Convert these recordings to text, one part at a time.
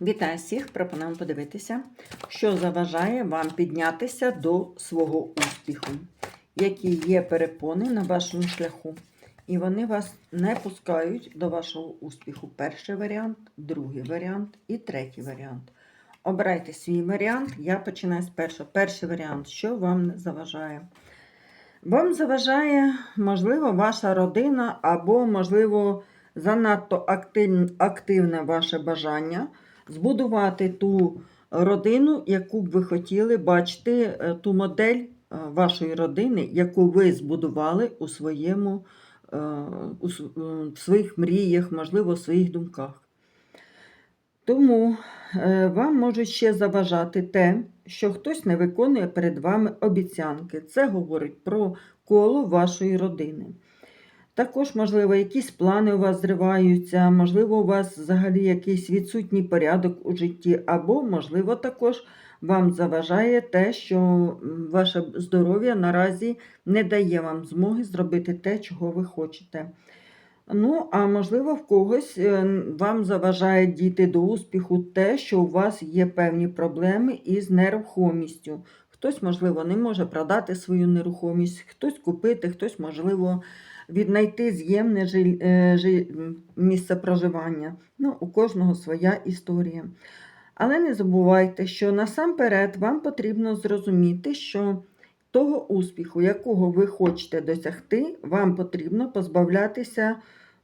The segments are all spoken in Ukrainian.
Вітаю всіх! Пропонуємо подивитися, що заважає вам піднятися до свого успіху, які є перепони на вашому шляху. І вони вас не пускають до вашого успіху. Перший варіант, другий варіант і третій варіант. Обирайте свій варіант. Я починаю з першого. Перший варіант, що вам не заважає? Вам заважає, можливо, ваша родина, або, можливо, занадто активне, ваше бажання збудувати ту родину, яку б ви хотіли бачити, е, ту модель е, вашої родини, яку ви збудували у своєму, е, у своїх мріях, можливо, в своїх думках. Тому вам може ще заважати те, що хтось не виконує перед вами обіцянки. Це говорить про коло вашої родини. Також, можливо, якісь плани у вас зриваються, можливо, у вас взагалі якийсь відсутній порядок у житті, або, можливо, також вам заважає те, що ваше здоров'я наразі не дає вам змоги зробити те, чого ви хочете. Ну, а можливо, в когось е, вам заважає дійти до успіху те, що у вас є певні проблеми із нерухомістю. Хтось, можливо, не може продати свою нерухомість, хтось купити, хтось, можливо, віднайти з'ємне е, місце проживання. Ну, у кожного своя історія. Але не забувайте, що насамперед вам потрібно зрозуміти, що того успіху, якого ви хочете досягти, вам потрібно позбавлятися,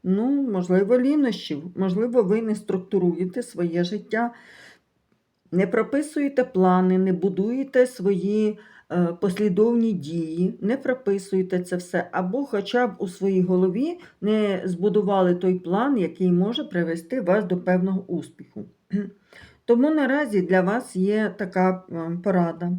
ну, можливо, лінощів. Можливо, ви не структуруєте своє життя, не прописуєте плани, не будуєте свої послідовні дії, не прописуєте це все, або хоча б у своїй голові не збудували той план, який може привести вас до певного успіху. Тому наразі для вас є така е, порада.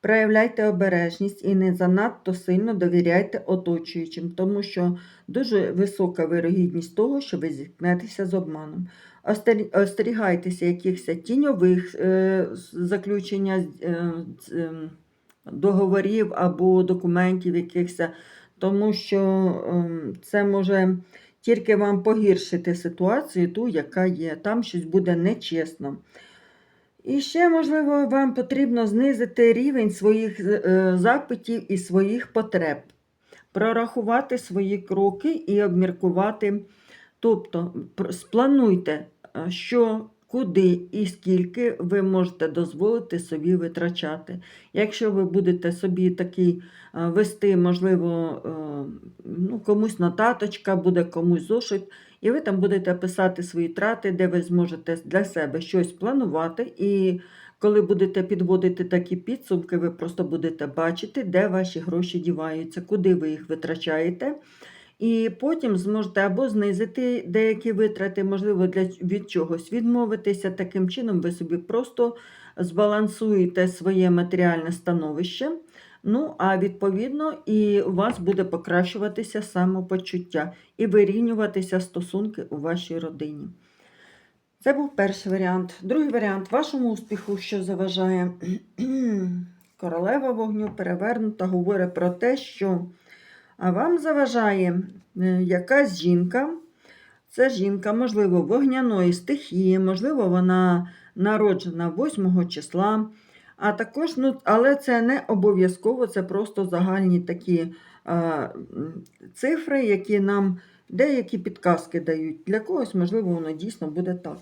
Проявляйте обережність і не занадто сильно довіряйте оточуючим, тому що дуже висока вирогідність того, що ви зіткнетеся з обманом. Остерігайтеся якихось тіньових е, заключення е, ем, договорів або документів якихось, тому що ем, це може тільки вам погіршити ситуацію, ту, яка є. Там щось буде нечесно. І ще, можливо, вам потрібно знизити рівень своїх е, запитів і своїх потреб, прорахувати свої кроки і обміркувати. Тобто, сплануйте, е, що, куди і скільки ви можете дозволити собі витрачати. Якщо ви будете собі такий е, вести, можливо, е, ну, комусь нотаточка, буде комусь зошит, і ви там будете писати свої трати, де ви зможете для себе щось планувати. І коли будете підводити такі підсумки, ви просто будете бачити, де ваші гроші діваються, куди ви їх витрачаєте. І потім зможете або знизити деякі витрати, можливо, для від чогось відмовитися. Таким чином, ви собі просто збалансуєте своє матеріальне становище. Ну, а відповідно, і у вас буде покращуватися самопочуття і вирівнюватися стосунки у вашій родині. Це був перший варіант. Другий варіант вашому успіху, що заважає. Королева вогню перевернута, говорить про те, що а вам заважає е, якась жінка. Це жінка, можливо, вогняної стихії, можливо, вона народжена 8 числа. А також, ну, але це не обов'язково, це просто загальні такі е, цифри, які нам деякі підказки дають. Для когось, можливо, воно дійсно буде так.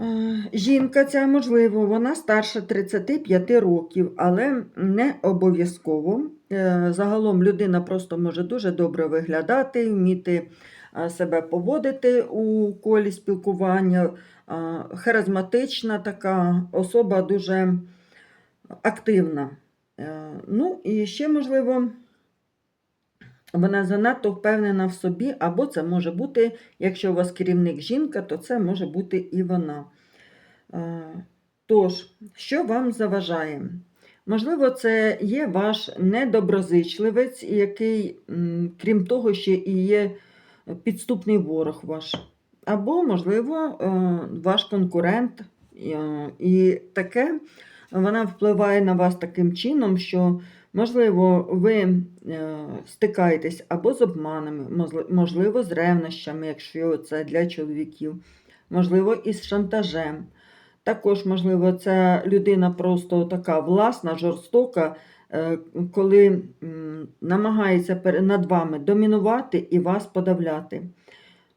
Е, Жінка ця, можливо, вона старша 35 років, але не обов'язково. Е, Загалом людина просто може дуже добре виглядати, вміти е, себе поводити у колі спілкування. Харизматична така особа дуже активна. Ну і ще, можливо, вона занадто впевнена в собі, або це може бути, якщо у вас керівник жінка, то це може бути і вона. Е, Тож, що вам заважає? Можливо, це є ваш недоброзичливець, який, крім того, ще і є підступний ворог ваш. Або, можливо, е, ваш конкурент. Е, І таке вона впливає на вас таким чином, що, можливо, ви е, стикаєтесь або з обманами, можливо, з ревнощами, якщо це для чоловіків. можливо, із шантажем. Також, можливо, ця людина просто така власна, жорстока, е, коли намагається над вами домінувати і вас подавляти.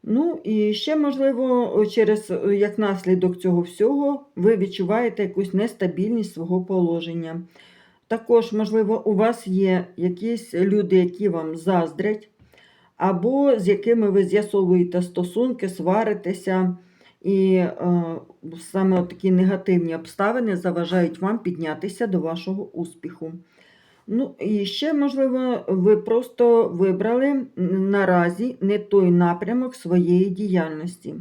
Ну, і ще, можливо, через як наслідок цього всього ви відчуваєте якусь нестабільність свого положення. Також, можливо, у вас є якісь люди, які вам заздрять, або з якими ви з'ясовуєте стосунки, сваритеся, і е, саме такі негативні обставини заважають вам піднятися до вашого успіху. Ну, і ще, можливо, ви просто вибрали наразі не той напрямок своєї діяльності.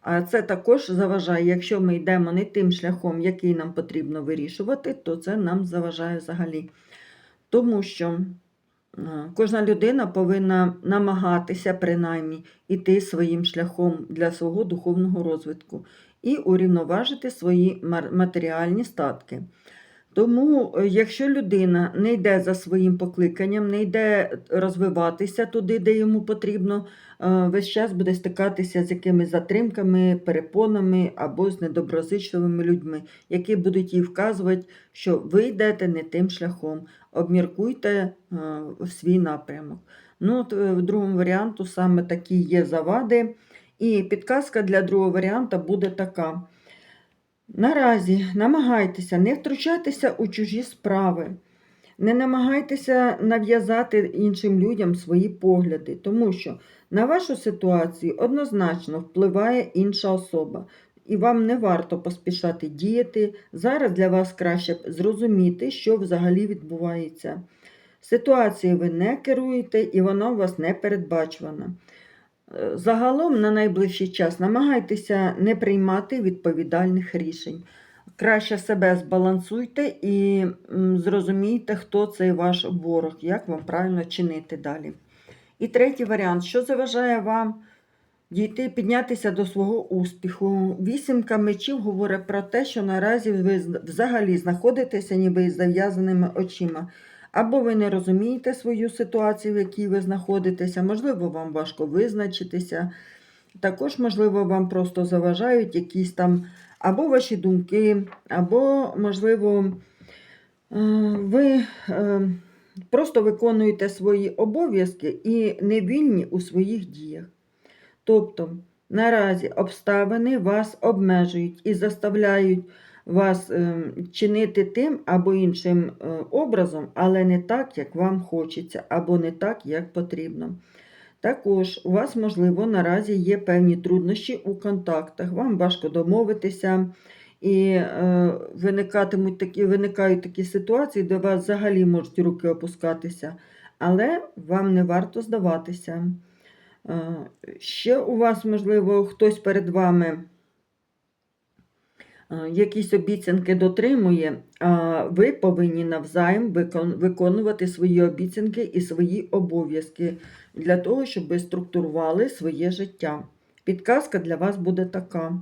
А це також заважає, якщо ми йдемо не тим шляхом, який нам потрібно вирішувати, то це нам заважає взагалі. Тому що е, кожна людина повинна намагатися принаймні йти своїм шляхом для свого духовного розвитку і урівноважити свої матеріальні статки. Тому, е, якщо людина не йде за своїм покликанням, не йде розвиватися туди, де йому потрібно, весь час буде стикатися з якимись затримками, перепонами або з недоброзичливими людьми, які будуть їй вказувати, що ви йдете не тим шляхом, обміркуйте е, свій напрямок. Ну, от, е, в другому варіанту саме такі є завади. І підказка для другого варіанта буде така. Наразі намагайтеся не втручатися у чужі справи, не намагайтеся нав'язати іншим людям свої погляди, тому що на вашу ситуацію однозначно впливає інша особа, і вам не варто поспішати діяти. Зараз для вас краще зрозуміти, що взагалі відбувається. Ситуацією ви не керуєте, і вона у вас не передбачувана. Е, Загалом на найближчий час намагайтеся не приймати відповідальних рішень. Краще себе збалансуйте і зрозумійте, хто цей ваш ворог, як вам правильно чинити далі. І третій варіант, що заважає вам дійти, піднятися до свого успіху. Вісімка мечів говорить про те, що наразі ви взагалі знаходитеся ніби із зав'язаними очима. Або ви не розумієте свою ситуацію, в якій ви знаходитеся, можливо, вам важко визначитися. Також, можливо, вам просто заважають якісь там або ваші думки, або, можливо, е, ви е, просто виконуєте свої обов'язки і не вільні у своїх діях. Тобто, наразі обставини вас обмежують і заставляють вас е, чинити тим або іншим образом, але не так, як вам хочеться, або не так, як потрібно. Також у вас, можливо, наразі є певні труднощі у контактах, вам важко домовитися, і е, виникатимуть такі, виникають такі ситуації, де у вас взагалі можуть руки опускатися, але вам не варто здаватися. Е, Ще у вас, можливо, хтось перед вами якісь обіцянки дотримує, а ви повинні навзаєм виконувати свої обіцянки і свої обов'язки для того, щоб ви структурували своє життя. Підказка для вас буде така.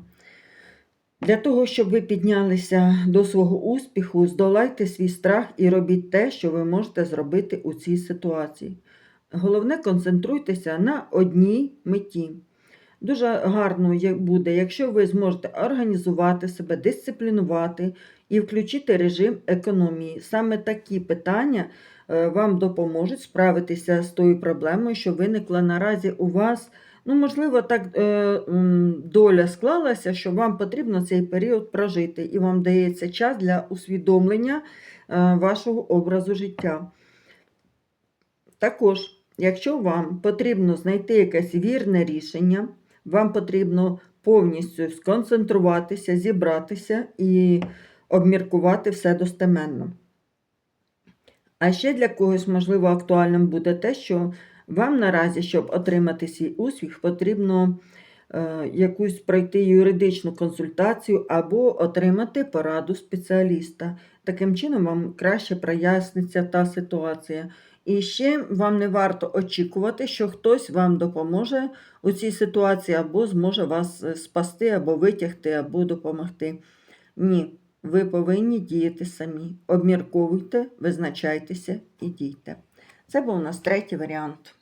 Для того, щоб ви піднялися до свого успіху, здолайте свій страх і робіть те, що ви можете зробити у цій ситуації. Головне, концентруйтеся на одній меті. Дуже гарно буде, якщо ви зможете організувати себе, дисциплінувати і включити режим економії. Саме такі питання е, вам допоможуть справитися з тою проблемою, що виникла наразі у вас. Ну, можливо, так е, доля склалася, що вам потрібно цей період прожити, і вам дається час для усвідомлення е, вашого образу життя. Також, якщо вам потрібно знайти якесь вірне рішення, вам потрібно повністю сконцентруватися, зібратися і обміркувати все достеменно. А ще для когось, можливо, актуальним буде те, що вам наразі, щоб отримати свій успіх, потрібно е, якусь пройти юридичну консультацію або отримати пораду спеціаліста. Таким чином вам краще проясниться та ситуація. І ще вам не варто очікувати, що хтось вам допоможе у цій ситуації, або зможе вас е, спасти, або витягти, або допомогти. Ні, ви повинні діяти самі. Обмірковуйте, визначайтеся і дійте. Це був у нас третій варіант.